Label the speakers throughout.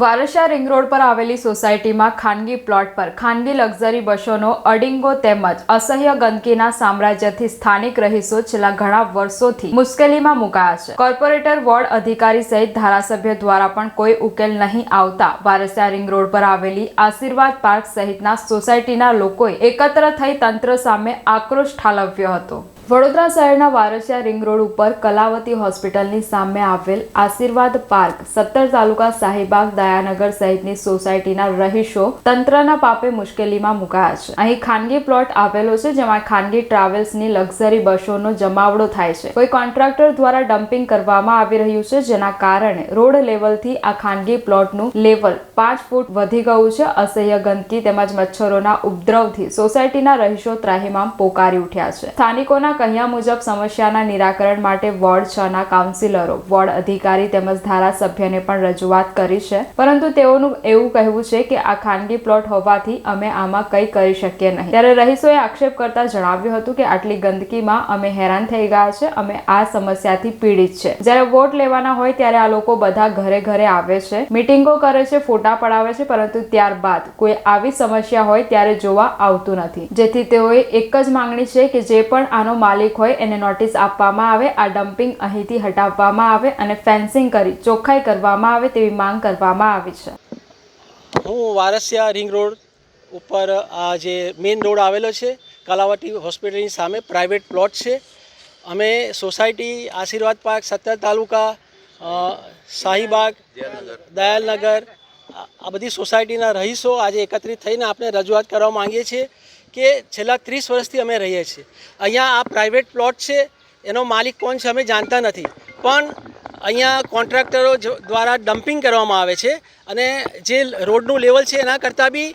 Speaker 1: વારસા ring road પર આવેલી સોસાયટીમાં ખાનગી પ્લોટ પર ખાનગી લક્ઝરી બસોનો અડિંગો તેમજ અસહ્ય ગંદકીના સામ્રાજ્યથી સ્થાનિક રહીશો છેલ્લા ઘણા વર્ષોથી મુશ્કેલીમાં મુકાયા છે. કોર્પોરેટર વોર્ડ અધિકારી સહિત ધારાસભ્ય દ્વારા પણ કોઈ ઉકેલ નહીં આવતા વારસા રિંગ રોડ પર આવેલી આશીર્વાદ પાર્ક સહિતના સોસાયટીના લોકોએ એકત્ર થઈ તંત્ર સામે આક્રોશ ઠાલવ્યો હતો. વડોદરા શહેરના વારસિયા રિંગ રોડ ઉપર કલાવતી હોસ્પિટલની સામે આવેલ આશીર્વાદ પાર્ક સત્તર તાલુકા શાહીબાગ દયાનગર સહિતની સોસાયટીના રહીશો તંત્રના પાપે મુશ્કેલીમાં મુકાયા છે. અહીં ખાનગી પ્લોટ આવેલો છે જેમાં ખાનગી ટ્રાવેલ્સની લક્ઝરી બસોનો જમાવડો થાય છે. કોઈ કોન્ટ્રાક્ટર દ્વારા ડમ્પિંગ કરવામાં આવી રહ્યું છે જેના કારણે રોડ લેવલથી આ ખાનગી પ્લોટનું લેવલ પાંચ ફૂટ વધી ગયું છે. અસહ્ય ગંદકી તેમજ મચ્છરોના ઉપદ્રવથી સોસાયટીના રહીશો ત્રાહિમામ પોકારી ઉઠ્યા છે. સ્થાનિકોના કહ્યા મુજબ સમસ્યાના નિરાકરણ માટે વોર્ડ છ ના કાઉન્સિલરો, વોર્ડ અધિકારી તેમજ ધારાસભ્યને પણ રજૂઆત કરી છે. પરંતુ તેઓનું એવું કહેવું છે કે આ ખાનગી પ્લોટ હોવાથી અમે આમાં કંઈ કરી શકીએ નહીં. ત્યારે રહીશોએ આક્ષેપ કરતા જણાવ્યું હતું કે આટલી ગંદકીમાં અમે હેરાન થઈ ગયા છે, અમે આ સમસ્યાથી પીડિત છે. જ્યારે વોટ લેવાના હોય ત્યારે આ લોકો બધા ઘરે ઘરે આવે છે, મીટિંગો કરે છે, ફોટા પડાવે છે, પરંતુ ત્યારબાદ કોઈ આવી સમસ્યા હોય ત્યારે જોવા આવતું નથી. જેથી તેઓએ એક જ માંગણી છે કે જે પણ આનો માલિક હોય એને નોટિસ આપવામાં આવે, આ ડમ્પિંગ અહીંથી હટાવવામાં આવે અને ફેન્સિંગ કરી, ચોખ્ખાઈ કરવામાં આવે તેવી માંગ કરવામાં આવી છે.
Speaker 2: હું વારસિયા રિંગ રોડ ઉપર, આ જે મેઇન રોડ આવેલો છે કલાવતી હોસ્પિટલની સામે પ્રાઇવેટ પ્લોટ છે. અમે સોસાયટી આશીર્વાદ પાર્ક, સત્તર તાલુકા શાહીબાગ, દયાલનગર, આ આ બધી સોસાયટીના રહીશો આજે એકત્રિત થઈને આપણે રજૂઆત કરવા માંગીએ છીએ. કે છેલ્લા ત્રીસ વર્ષથી અમે રહીએ છીએ. અહીંયા આ પ્રાઇવેટ પ્લોટ છે, એનો માલિક કોણ છે અમે જાણતા નથી. પણ અહીંયા કોન્ટ્રાક્ટરો દ્વારા ડમ્પિંગ કરવામાં આવે છે અને જે રોડનું લેવલ છે એના કરતાં બી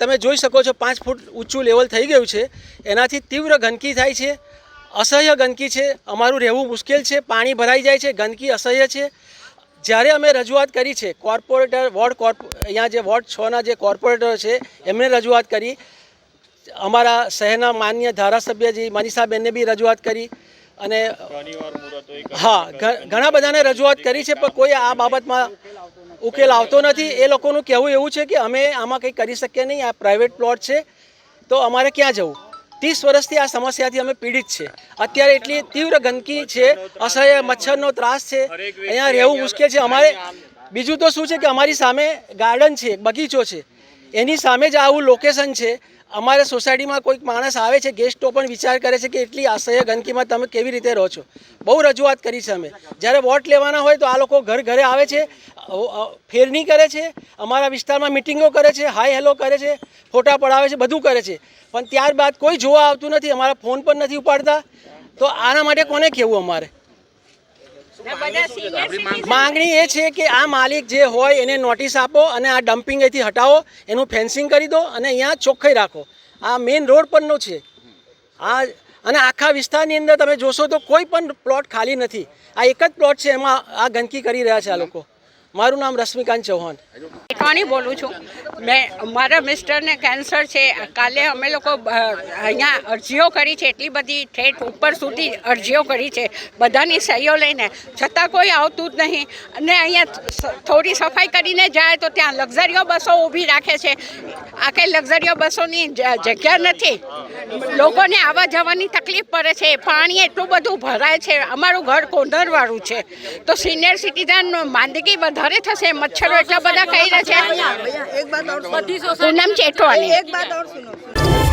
Speaker 2: તમે જોઈ શકો છો પાંચ ફૂટ ઊંચું લેવલ થઈ ગયું છે. એનાથી તીવ્ર ગંદકી થાય છે, અસહ્ય ગંદકી છે. અમારું રહેવું મુશ્કેલ છે, પાણી ભરાઈ જાય છે, ગંદકી અસહ્ય છે. જ્યારે અમે રજૂઆત કરી છે કોર્પોરેટર વોર્ડ કોર્પ અહીંયા જે વોર્ડ છના જે કોર્પોરેટર છે એમણે રજૂઆત કરી. અમારા શહેરના માન્ય ધારાસભ્યજી મનીષાબેનને બી રજૂઆત કરી અને હા ઘણા બધાને રજૂઆત કરી છે, પણ કોઈ આ બાબતમાં ઉકેલ આવતો નથી. એ લોકોનું કહેવું એવું છે કે અમે આમાં કંઈ કરી શકીએ નહીં. આ પ્રાઇવેટ પ્લોટ છે. તો અમારે ક્યાં જવું? ત્રીસ વર્ષથી આ સમસ્યાથી અમે પીડિત છે. અત્યારે એટલી તીવ્ર ગંદકી છે, અસહ્ય, મચ્છરનો ત્રાસ છે. અહીંયા રહેવું મુશ્કેલ છે. અમારે બીજું તો શું છે કે અમારી સામે ગાર્ડન છે, બગીચો છે. એની સામે જ આવું લોકેશન છે. અમારે સોસાયટીમાં કોઈક માણસ આવે છે ગેસ્ટો પણ વિચાર કરે છે કે એટલી અસહ્ય ગંદકીમાં તમે કેવી રીતે રહો છો. બહુ રજૂઆત કરી છે અમે. જ્યારે વોટ લેવાના હોય તો આ લોકો ઘર ઘરે આવે છે ફેરણી કરે છે, અમારા વિસ્તારમાં મિટિંગો કરે છે, હાય હેલો કરે છે, ફોટા પડાવે છે, બધું કરે છે. પણ ત્યારબાદ કોઈ જોવા આવતું નથી, અમારા ફોન પણ નથી ઉપાડતા. તો આના માટે કોને કહેવું અમારે? માંગણી એ છે કે આ માલિક જે હોય એને નોટિસ આપો અને આ ડમ્પિંગ અહીંથી હટાવો એનું ફેન્સિંગ કરી દો અને અહીંયા ચોખ્ખાઈ રાખો. આ મેઇન રોડ પરનો છે. આ અને આખા વિસ્તારની અંદર તમે જોશો તો કોઈ પણ પ્લોટ ખાલી નથી. આ એક જ પ્લોટ છે એમાં આ ગંદકી કરી રહ્યા છે આ લોકો. મારું નામ રશ્મિકાંત ચૌહાણ.
Speaker 3: ટોણી બોલું છું. મેં, મારા મિસ્ટરને કેન્સર છે. કાલે અમે લોકો અહીંયા અરજીઓ કરી છે. એટલી બધી ઠેઠ ઉપર સુધી અરજીઓ કરી છે. બધાની સહીઓ લઈને. છતાં કોઈ આવતું જ નહીં. અને અહીંયા થોડી સફાઈ કરીને જાય તો ત્યાં લક્ઝરીઓ બસો ઊભી રાખે છે. આખે લક્ઝરીઓ બસોની જગ્યા નથી. લોકોને આવવા જવાની તકલીફ પડે છે. પાણી એટલું બધું ભરાય છે. અમારું ઘર કોંધરવાળું છે. તો સિનિયર સિટીઝન માંદગી ઘરે થશે મચ્છરો એટલા બધા કહી રહ્યા છે. પૂનમ ચેટવાની
Speaker 4: એક વાત ઓર સુનો